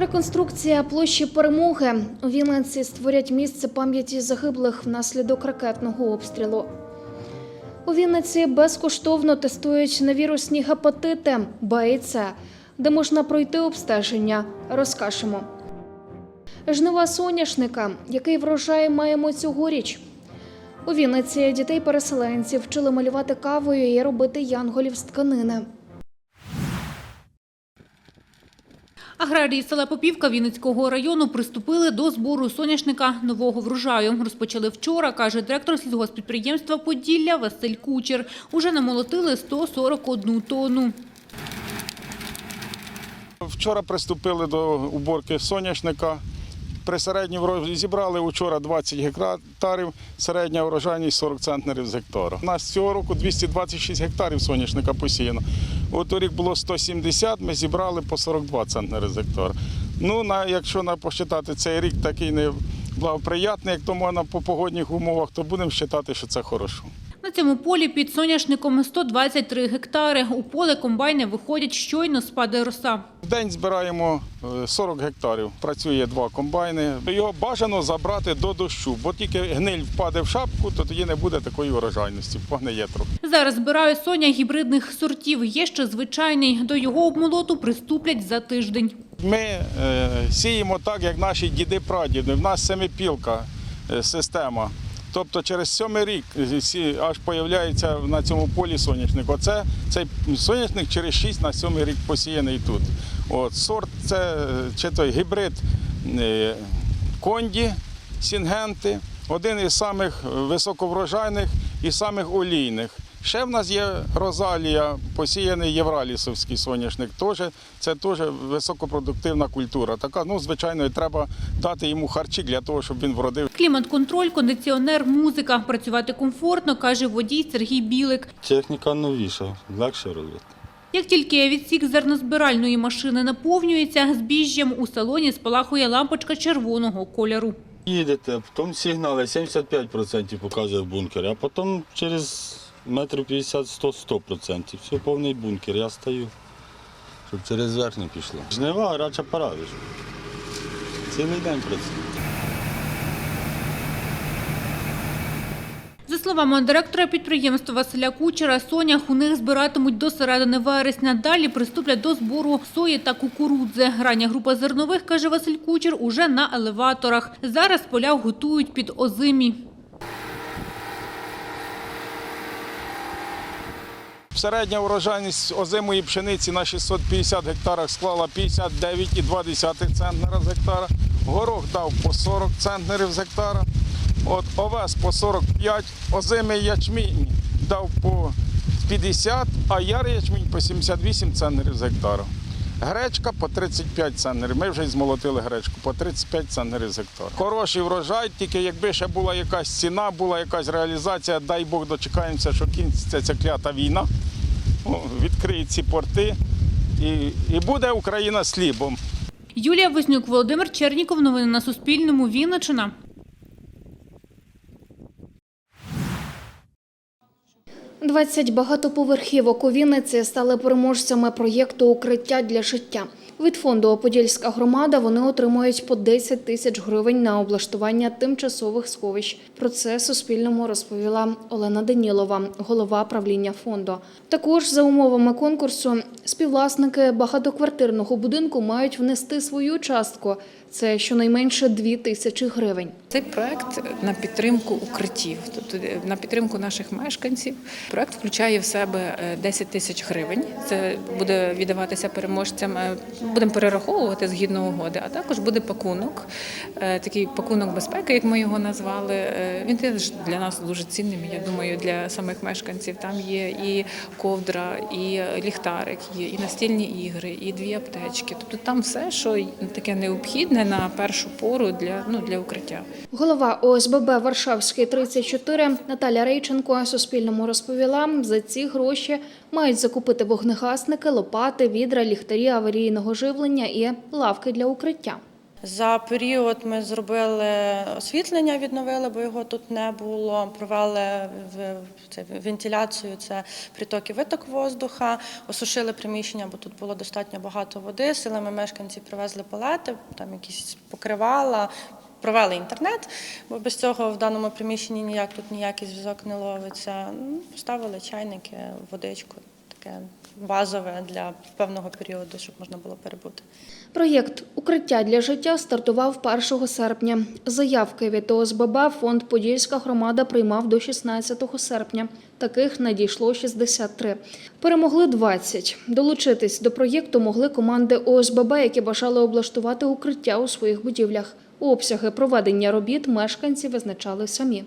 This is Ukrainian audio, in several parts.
Реконструкція площі перемоги у Вінниці створять місце пам'яті загиблих внаслідок ракетного обстрілу. У Вінниці безкоштовно тестують на вірусні гепатити Б і С, де можна пройти обстеження. Розкажемо. Жнива соняшника, який врожай маємо цьогоріч. У Вінниці дітей-переселенців вчили малювати кавою і робити янголів з тканини. Аграрії села Попівка Вінницького району приступили до збору соняшника нового врожаю. Розпочали вчора, каже директор сільгоспідприємства Поділля Василь Кучер. Уже намолотили 141 тонну. Вчора приступили до уборки соняшника. При середній вро- зібрали вчора 20 гектарів, середня урожайність 40 центнерів з гектара. У нас цього року 226 гектарів соняшника посіяно. У торік було 170, ми зібрали по 42 центнери з гектара. Ну, на, якщо на, посчитати цей рік такий не благоприятний, як то можна по погодних умовах, то будемо вважати, що це хорошо. На цьому полі під соняшником 123 гектари. У поле комбайни виходять щойно спаде роса. В день збираємо е, 40 гектарів. Працює два комбайни. Його бажано забрати до дощу, бо тільки гниль впаде в шапку, то тоді не буде такої урожайності. Погниє трохи. Зараз збирають соня гібридних сортів. Є ще звичайний. До його обмолоту приступлять за тиждень. Ми е, сіємо так, як наші діди-прадіди. В нас семипілка е, система. Тобто через сьомий рік е, аж з'являється на цьому полі соняшник. Оце цей соняшник через 6 на сьомий рік посіяний тут. От, сорт це е, чи той гібрид е, конді, сінгенти, один із самих високоврожайних і самих олійних. Ще в нас є розалія, посіяний євралісовський соняшник. Теж, це теж високопродуктивна культура. Така, ну, звичайно, і треба дати йому харчі для того, щоб він вродив. Клімат-контроль, кондиціонер, музика. Працювати комфортно, каже водій Сергій Білик. Техніка новіша, легше робити. Як тільки відсік зернозбиральної машини наповнюється, збіжжям у салоні спалахує лампочка червоного кольору. Їдете, потім сигнали 75% показує в бункері, а потім через метрів 50-100 100%. Все, повний бункер, я стою, щоб через верх не пішло. Жнива, гаряча пора. Цілий день працює. Словами директора підприємства Василя Кучера, сонях у них збиратимуть до середини вересня. Далі приступлять до збору сої та кукурудзи. Рання група зернових, каже Василь Кучер, уже на елеваторах. Зараз поля готують під озимі. Середня урожайність озимої пшениці на 650 гектарах склала 59,2 центнера з гектара. Горох дав по 40 центнерів з гектара. От овес по 45, озимий ячмінь дав по 50, а ярий ячмінь по 78 центнерів з гектару. Гречка по 35 центнерів. Ми вже і змолотили гречку по 35 центнерів з гектара. Хороший врожай, тільки якби ще була якась ціна, була якась реалізація, дай Бог дочекаємося, що кінця ця клята війна, ну, відкриють ці порти і, і буде Україна слібом. Юлія Вознюк, Володимир Черніков. Новини на Суспільному. Вінничина. 20 багатоповерхівок у Вінниці стали переможцями проєкту Укриття для життя. Від фонду Оподільська громада вони отримують по 10 тисяч гривень на облаштування тимчасових сховищ. Про це Суспільному розповіла Олена Данілова, голова правління фонду. Також за умовами конкурсу співвласники багатоквартирного будинку мають внести свою частку це щонайменше 2 тисячі гривень. Цей проект на підтримку укриттів, тобто е, на підтримку наших мешканців. Проект включає в себе е, 10 тисяч гривень. Це буде віддаватися переможцям. е, Будемо перераховувати згідно угоди. А також буде пакунок, е, такий пакунок безпеки, як ми його назвали. Е, Він теж для нас дуже цінним. Я думаю, для самих мешканців там є і ковдра, і ліхтарик, є і настільні ігри, і дві аптечки. Тобто там все, що таке необхідне на першу пору для ну для укриття. Голова ОСББ Варшавський 34 Наталя Рейченко Суспільному розповіла, за ці гроші мають закупити вогнегасники, лопати, відра, ліхтарі аварійного живлення і лавки для укриття. За період ми зробили освітлення, відновили, бо його тут не було. Провели вентиляцію, це приток і виток воздуха, осушили приміщення, бо тут було достатньо багато води. Силами мешканців привезли палети, там якісь покривала. Провели інтернет, бо без цього в даному приміщенні ніяк тут ніякий зв'язок не ловиться. Ну, Поставили чайники, водичку, таке базове для певного періоду, щоб можна було перебути. Проєкт Укриття для життя стартував 1 серпня. Заявки від ОСББ фонд Подільська громада приймав до 16 серпня. Таких надійшло 63. Перемогли 20. Долучитись до проєкту могли команди ОСББ, які бажали облаштувати укриття у своїх будівлях. Обсяги проведення робіт мешканці визначали самі.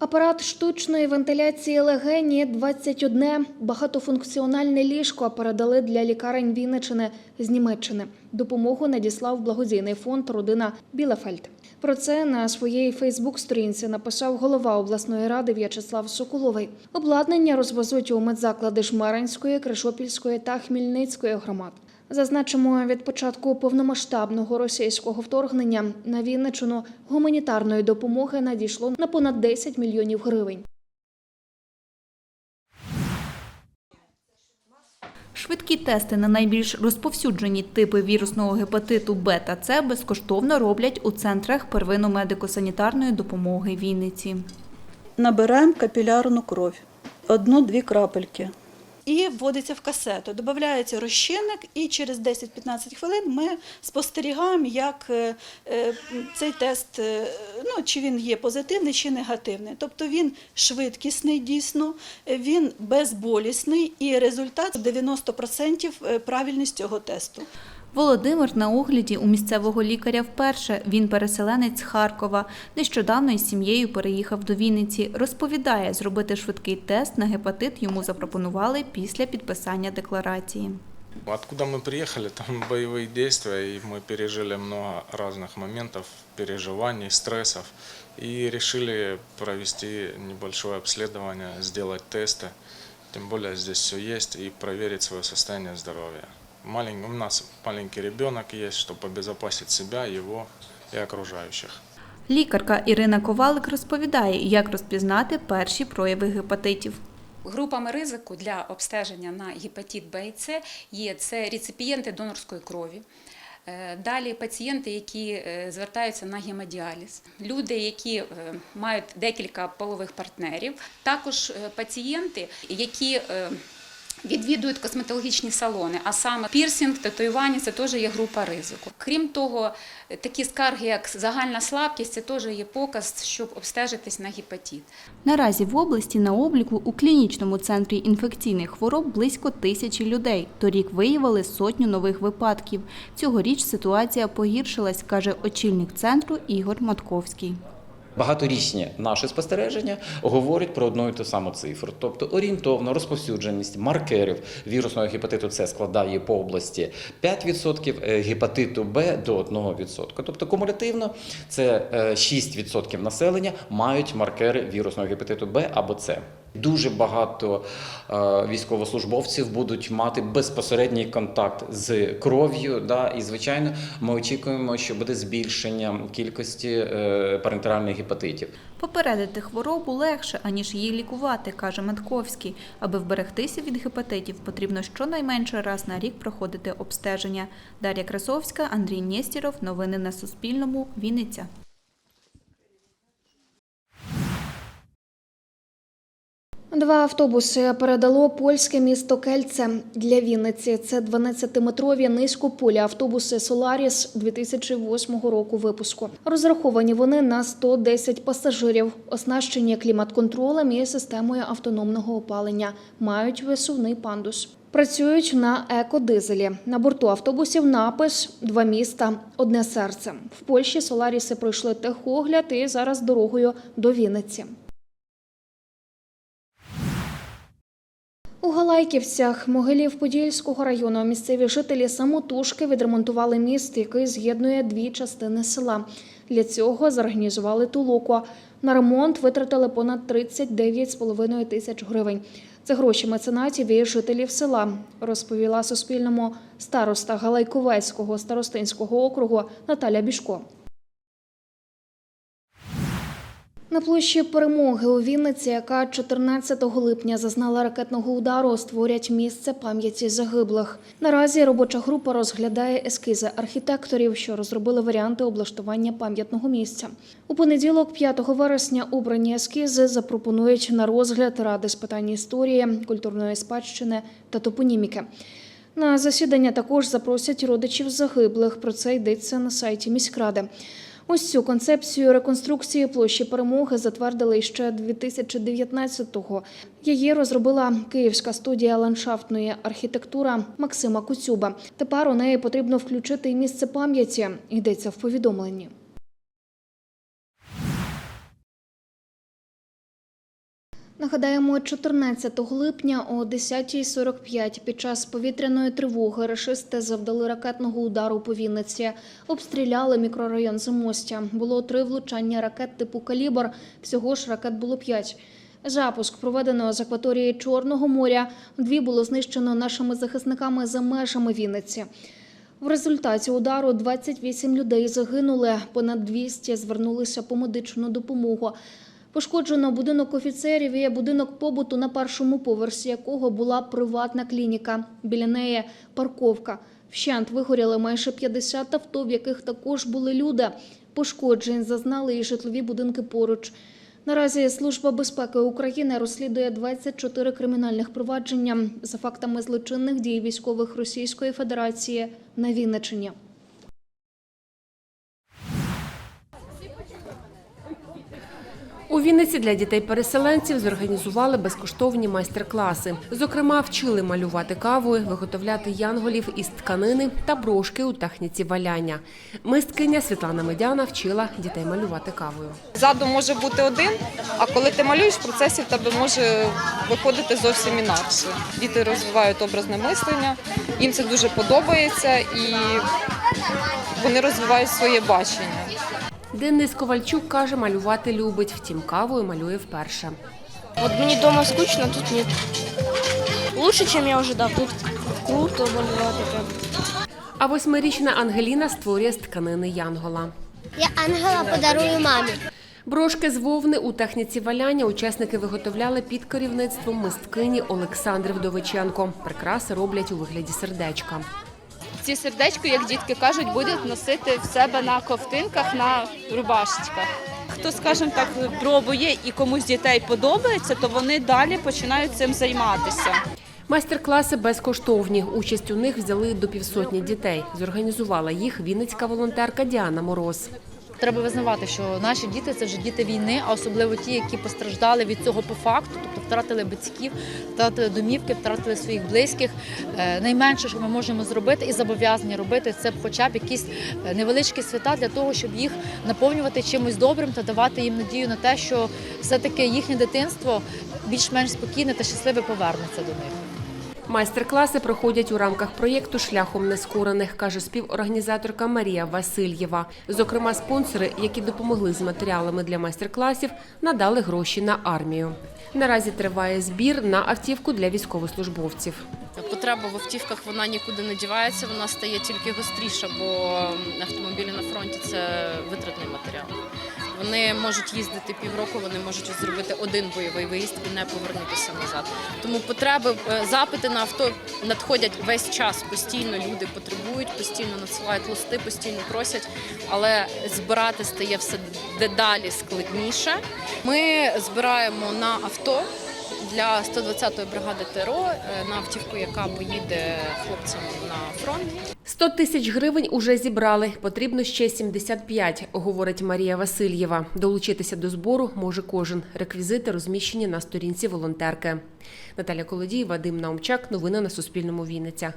Апарат штучної вентиляції легені 21 багатофункціональне ліжко передали для лікарень Вінничини з Німеччини. Допомогу надіслав благодійний фонд Родина Білефельд. Про це на своїй Фейсбук-сторінці написав голова обласної ради В'ячеслав Соколовий. Обладнання розвезуть у медзаклади Жмеринської, Кришопільської та Хмільницької громад. Зазначимо, від початку повномасштабного російського вторгнення на Вінничину гуманітарної допомоги надійшло на понад 10 мільйонів гривень. Швидкі тести на найбільш розповсюджені типи вірусного гепатиту Б та С безкоштовно роблять у центрах первинно-медико-санітарної допомоги Вінниці. Набираємо капілярну кров, одну-дві крапельки. І вводиться в касету. Додається розчинник, і через 10-15 хвилин ми спостерігаємо, як е, е, цей тест, е, ну, чи він є позитивний чи негативний. Тобто він швидкісний дійсно, він безболісний і результат 90% правильність цього тесту. Володимир на огляді у місцевого лікаря вперше. Він переселенець з Харкова. Нещодавно із сім'єю переїхав до Вінниці. Розповідає, зробити швидкий тест на гепатит йому запропонували після підписання декларації. Откуда мы приехали, там боевые действия, и мы пережили много разных моментов, переживаний, стрессов, и решили провести небольшое обследование, сделать тесты, тем более здесь все есть, и проверить свое состояние здоровья. Малень- у нас маленький ребенок есть, чтобы обезопасить себя, его и окружающих. Лікарка Ірина Ковалик розповідає, як розпізнати перші прояви гепатитів. Групами ризику для обстеження на гепатит Б і С є це реципієнти донорської крові. е, Далі пацієнти, які е, звертаються на гемодіаліз, люди, які е, мають декілька полових партнерів, також пацієнти, які відвідують косметологічні салони, а саме пірсинг, татуювання це теж є група ризику. Крім того, такі скарги, як загальна слабкість, це теж є показ, щоб обстежитись на гепатит. Наразі в області на обліку у клінічному центрі інфекційних хвороб близько тисячі людей. Торік виявили сотню нових випадків. Цьогоріч ситуація погіршилась, каже очільник центру Ігор Матковський. Багаторічні наші спостереження говорять про одну і ту саму цифру. Тобто орієнтовно розповсюдженість маркерів вірусного гепатиту С складає по області 5%, е, гепатиту Б до 1%. Тобто кумулятивно це е, 6% населення мають маркери вірусного гепатиту Б або С. Дуже багато е, військовослужбовців будуть мати безпосередній контакт з кров'ю. Да, і, звичайно, ми очікуємо, що буде збільшення кількості е, парентеральних гепатитів. Попередити хворобу легше, аніж її лікувати, каже Матковський. Аби вберегтися від гепатитів, потрібно щонайменше раз на рік проходити обстеження. Дар'я Красовська, Андрій Нєстіров. Новини на Суспільному. Вінниця. Два автобуси передало польське місто Кельце для Вінниці. Це 12-метрові низькополі автобуси Соларіс 2008 року випуску. Розраховані вони на 110 пасажирів, оснащені клімат-контролем і системою автономного опалення. Мають висувний пандус. Працюють на екодизелі. На борту автобусів напис Два міста, одне серце. В Польщі Соларіси пройшли техогляд і зараз дорогою до Вінниці. У Галайківцях Могилів Подільського району місцеві жителі самотужки відремонтували міст, який з'єднує дві частини села. Для цього зорганізували толоку. На ремонт витратили понад 39,5 тисяч гривень. Це гроші меценатів і жителів села, розповіла Суспільному староста Галайковецького старостинського округу Наталя Бішко. На площі перемоги у Вінниці, яка 14 липня зазнала ракетного удару, створять місце пам'яті загиблих. Наразі робоча група розглядає ескізи архітекторів, що розробили варіанти облаштування пам'ятного місця. У понеділок, 5 вересня, обрані ескізи запропонують на розгляд ради з питань історії, культурної спадщини та топоніміки. На засідання також запросять родичів загиблих. Про це йдеться на сайті міськради. Ось цю концепцію реконструкції площі перемоги затвердили ще 2019-го. Її розробила київська студія ландшафтної архітектури Максима Куцюба. Тепер у неї потрібно включити місце пам'яті. Йдеться в повідомленні. Нагадаємо, 14 липня о 10.45 під час повітряної тривоги рашисти завдали ракетного удару по Вінниці. Обстріляли мікрорайон Замостя. Було три влучання ракет типу «Калібр». Всього ж ракет було п'ять. Запуск проведено з акваторії Чорного моря. Дві було знищено нашими захисниками за межами Вінниці. В результаті удару 28 людей загинули, понад 200 звернулися по медичну допомогу. Пошкоджено будинок офіцерів і будинок побуту, на першому поверсі якого була приватна клініка. Біля неї парковка. Вщент вигоріли майже 50 авто, в яких також були люди. Пошкоджень зазнали і житлові будинки поруч. Наразі Служба безпеки України розслідує 24 кримінальних провадження за фактами злочинних дій військових Російської Федерації на Вінниччині. Вінниці для дітей-переселенців зорганізували безкоштовні майстер-класи. Зокрема, вчили малювати кавою, виготовляти янголів із тканини та брошки у техніці валяння. Мисткиня Світлана Медяна вчила дітей малювати кавою. Задум може бути один, а коли ти малюєш, в процесі в тебе може виходити зовсім інакше. Діти розвивають образне мислення, їм це дуже подобається і вони розвивають своє бачення. Денис Ковальчук каже, малювати любить, втім кавою малює вперше. Вот мне дома скучно, тут нет. Лучше, чем я ожидал. Тут круто малювати. А восьмирічна Ангеліна створює з тканини янгола. Я ангела подарую мамі. Брошки з вовни у техніці валяння учасники виготовляли під керівництвом мисткині Олександри Вдовиченко. Прикраси роблять у вигляді сердечка. Ці сердечко, як дітки кажуть, будуть носити в себе на ковтинках, на рубашечках. Хто, скажімо так, пробує і комусь дітей подобається, то вони далі починають цим займатися. Майстер-класи безкоштовні. Участь у них взяли до півсотні дітей. Зорганізувала їх вінницька волонтерка Діана Мороз. Треба визнавати, що наші діти це вже діти війни, а особливо ті, які постраждали від цього по факту, тобто втратили батьків, втратили домівки, втратили своїх близьких. Е, Найменше, що ми можемо зробити і зобов'язані робити, це хоча б якісь е, невеличкі свята для того, щоб їх наповнювати чимось добрим та давати їм надію на те, що все-таки їхнє дитинство більш-менш спокійне та щасливе повернеться до них. Майстер-класи проходять у рамках проєкту Шляхом нескорених, каже співорганізаторка Марія Васильєва. Зокрема, спонсори, які допомогли з матеріалами для майстер-класів, надали гроші на армію. Наразі триває збір на автівку для військовослужбовців. Потреба в автівках вона нікуди не дівається, вона стає тільки гостріша, бо автомобілі на фронті це витратний матеріал. Вони можуть їздити півроку, вони можуть зробити один бойовий виїзд і не повернутися назад. Тому потреби, е, запити на авто надходять весь час. Постійно люди потребують, постійно надсилають листи, постійно просять, але збирати стає все дедалі складніше. Ми збираємо на авто для 120-ї бригади ТРО е, на автівку, яка поїде хлопцям на фронт. 100 тисяч гривень уже зібрали. Потрібно ще 75, говорить Марія Васильєва. Долучитися до збору може кожен. Реквізити розміщені на сторінці волонтерки. Наталя Колодій, Вадим Наумчак. Новини на Суспільному. Вінниця.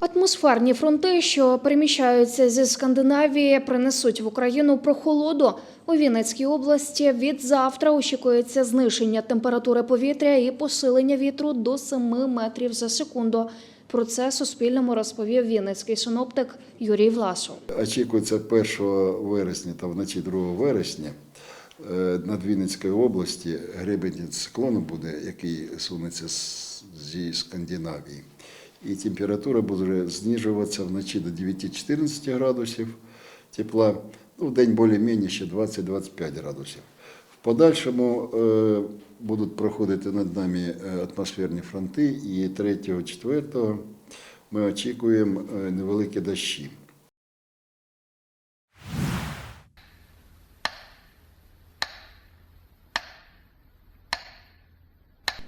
Атмосферні фронти, що переміщаються зі Скандинавії, принесуть в Україну прохолоду. У Вінницькій області від завтра очікується зниження температури повітря і посилення вітру до 7 метрів за секунду. Про це Суспільному розповів вінницький синоптик Юрій Власов. Очікується 1 вересня та вночі 2 вересня е, над Вінницькою області гребень циклону буде, який сунеться зі Скандинавії. І температура буде знижуватися вночі до 9-14 градусів тепла, ну, в день більш-менш ще 20-25 градусів. В подальшому е, будуть проходити над нами е, атмосферні фронти, і 3-4 ми очікуємо е, невеликі дощі.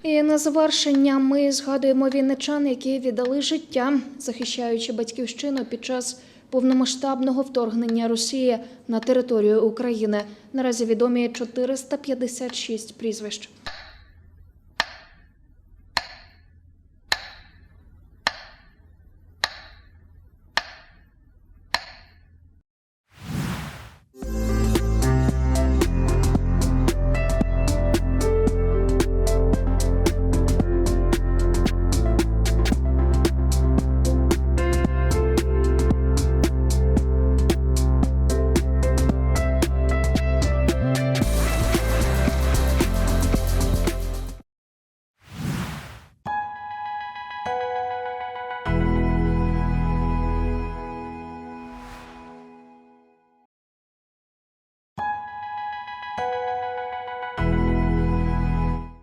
І на завершення ми згадуємо вінничан, які віддали життя, захищаючи батьківщину під час повномасштабного вторгнення Росії на територію України. Наразі відомі 456 прізвищ.